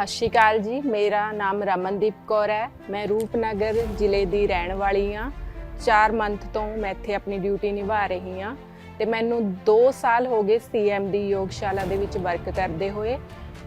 ਸਤਿ ਸ਼੍ਰੀ ਅਕਾਲ ਜੀ। ਮੇਰਾ ਨਾਮ ਰਮਨਦੀਪ ਕੌਰ ਹੈ। ਮੈਂ ਰੂਪਨਗਰ ਜ਼ਿਲ੍ਹੇ ਦੀ ਰਹਿਣ ਵਾਲੀ ਹਾਂ। 4 ਮੰਥ ਤੋਂ ਮੈਂ ਇੱਥੇ ਆਪਣੀ ਡਿਊਟੀ ਨਿਭਾ ਰਹੀ ਹਾਂ ਤੇ ਮੈਨੂੰ 2 ਸਾਲ ਹੋ ਗਏ ਸੀਐਮ ਦੀ ਯੋਗਸ਼ਾਲਾ ਦੇ ਵਿੱਚ ਵਰਕ ਕਰਦੇ ਹੋਏ।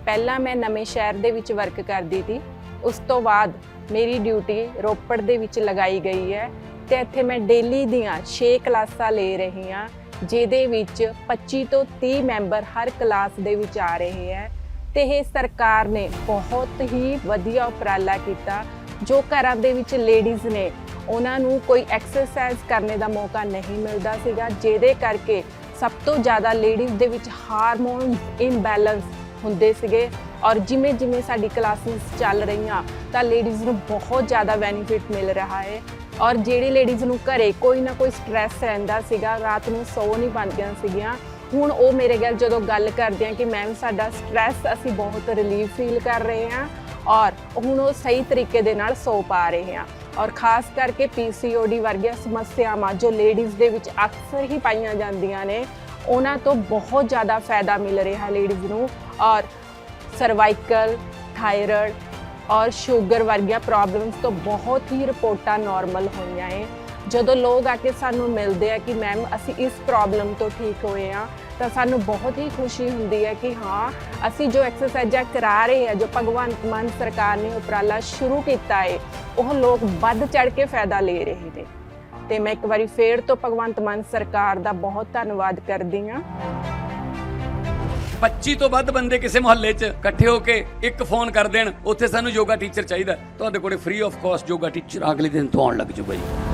ਪਹਿਲਾਂ ਮੈਂ ਨਵੇਂ ਸ਼ਹਿਰ ਦੇ ਵਿੱਚ ਵਰਕ ਕਰਦੀ ਸੀ। ਉਸ ਤੋਂ ਬਾਅਦ ਮੇਰੀ ਡਿਊਟੀ ਰੋਪੜ ਦੇ ਵਿੱਚ ਲਗਾਈ ਗਈ ਹੈ ਤੇ ਇੱਥੇ ਮੈਂ ਡੇਲੀ ਦੀਆਂ 6 ਕਲਾਸਾਂ ਲੈ ਰਹੀ ਹਾਂ, ਜਿਹਦੇ ਵਿੱਚ 25 ਤੋਂ 30 ਮੈਂਬਰ ਹਰ ਕਲਾਸ ਦੇ ਵਿੱਚ ਆ ਰਹੇ ਹੈ। ਤੇ ਇਹ ਸਰਕਾਰ ਨੇ ਬਹੁਤ ਹੀ ਵਧੀਆ ਉਪਰਾਲਾ ਕੀਤਾ, ਜੋ ਘਰਾਂ ਦੇ ਵਿੱਚ ਲੇਡੀਜ਼ ਨੇ, ਉਹਨਾਂ ਨੂੰ ਕੋਈ ਐਕਸਰਸਾਈਜ਼ ਕਰਨੇ ਦਾ ਮੌਕਾ ਨਹੀਂ ਮਿਲਦਾ ਸੀਗਾ, ਜਿਹਦੇ ਕਰਕੇ ਸਭ ਤੋਂ ਜ਼ਿਆਦਾ ਲੇਡੀਜ਼ ਦੇ ਵਿੱਚ ਹਾਰਮੋਨ ਇਨਬੈਲੈਂਸ ਹੁੰਦੇ ਸੀਗੇ। ਔਰ ਜਿਵੇਂ ਜਿਵੇਂ ਸਾਡੀ ਕਲਾਸਿਸ ਚੱਲ ਰਹੀਆਂ, ਤਾਂ ਲੇਡੀਜ਼ ਨੂੰ ਬਹੁਤ ਜ਼ਿਆਦਾ ਬੈਨੀਫਿਟ ਮਿਲ ਰਿਹਾ ਹੈ। ਔਰ ਜਿਹੜੀ ਲੇਡੀਜ਼ ਨੂੰ ਘਰੇ ਕੋਈ ਨਾ ਕੋਈ ਸਟ੍ਰੈਸ ਰਹਿੰਦਾ ਸੀਗਾ, ਰਾਤ ਨੂੰ ਸੌ ਨਹੀਂ ਪਾਉਂਦੀਆਂ ਸੀਗੀਆਂ ਹੁਣ ਉਹ ਮੇਰੇ ਗੱਲ ਜਦੋਂ ਗੱਲ ਕਰਦੇ ਆ ਕਿ ਮੈਮ ਸਾਡਾ ਸਟ੍ਰੈਸ ਅਸੀਂ ਬਹੁਤ ਰਿਲੀਫ ਫੀਲ ਕਰ ਰਹੇ ਹਾਂ ਔਰ ਹੁਣ ਉਹ ਸਹੀ ਤਰੀਕੇ ਦੇ ਨਾਲ ਸੌ ਪਾ ਰਹੇ ਹਾਂ ਔਰ ਖਾਸ ਕਰਕੇ ਪੀਸੀਓਡੀ ਵਰਗੀਆਂ ਸਮੱਸਿਆਵਾਂ ਜੋ ਲੇਡੀਜ਼ ਦੇ ਵਿੱਚ ਅਕਸਰ ਹੀ ਪਾਈਆਂ ਜਾਂਦੀਆਂ ਨੇ, ਉਹਨਾਂ ਤੋਂ ਬਹੁਤ ਜ਼ਿਆਦਾ ਫਾਇਦਾ ਮਿਲ ਰਿਹਾ ਲੇਡੀਜ਼ ਨੂੰ ਔਰ ਸਰਵਾਈਕਲ ਥਾਇਰਾਇਡ ਔਰ ਸ਼ੂਗਰ ਵਰਗੀਆਂ ਪ੍ਰੋਬਲਮਸ ਤੋਂ ਬਹੁਤ ਹੀ ਰਿਪੋਰਟਾਂ ਨਾਰਮਲ ਹੋਈਆਂ ਏ ਜਦੋਂ ਲੋਕ ਆ ਕੇ ਸਾਨੂੰ ਮਿਲਦੇ ਆ ਕਿ ਮੈਮ ਅਸੀਂ ਇਸ ਪ੍ਰੋਬਲਮ ਤੋਂ ਠੀਕ ਹੋਏ ਆ, ਤਾਂ ਸਾਨੂੰ ਬਹੁਤ ਹੀ ਖੁਸ਼ੀ ਹੁੰਦੀ ਹੈ ਕਿ ਹਾਂ, ਅਸੀਂ ਜੋ ਐਕਸਰਸਾਈਜ਼ਾਂ ਕਰਾ ਰਹੇ ਆ, ਜੋ ਭਗਵੰਤ ਮਾਨ ਸਰਕਾਰ ਨੇ ਉਪਰਾਲਾ ਸ਼ੁਰੂ ਕੀਤਾ ਹੈ ਉਹ ਲੋਕ ਵੱਧ ਚੜ ਕੇ ਫਾਇਦਾ ਲੈ ਰਹੇ ਨੇ। ਤੇ ਮੈਂ ਇੱਕ ਵਾਰੀ ਫੇਰ ਤੋਂ ਭਗਵੰਤ ਮਾਨ ਸਰਕਾਰ ਦਾ ਬਹੁਤ ਧੰਨਵਾਦ ਕਰਦੀ ਹਾਂ। 25 ਤੋਂ ਵੱਧ ਬੰਦੇ ਕਿਸੇ ਮੁਹੱਲੇ 'ਚ ਇਕੱਠੇ ਹੋ ਕੇ ਇੱਕ ਫੋਨ ਕਰ ਦੇਣ, ਉੱਥੇ ਸਾਨੂੰ ਯੋਗਾ ਟੀਚਰ ਚਾਹੀਦਾ। ਤੁਹਾਡੇ ਕੋਲੇ free of cost yoga teacher ਅਗਲੇ ਦਿਨ ਤੋਂ ਆਉਣ ਲੱਗ ਜੂਗਾ ਜੀ।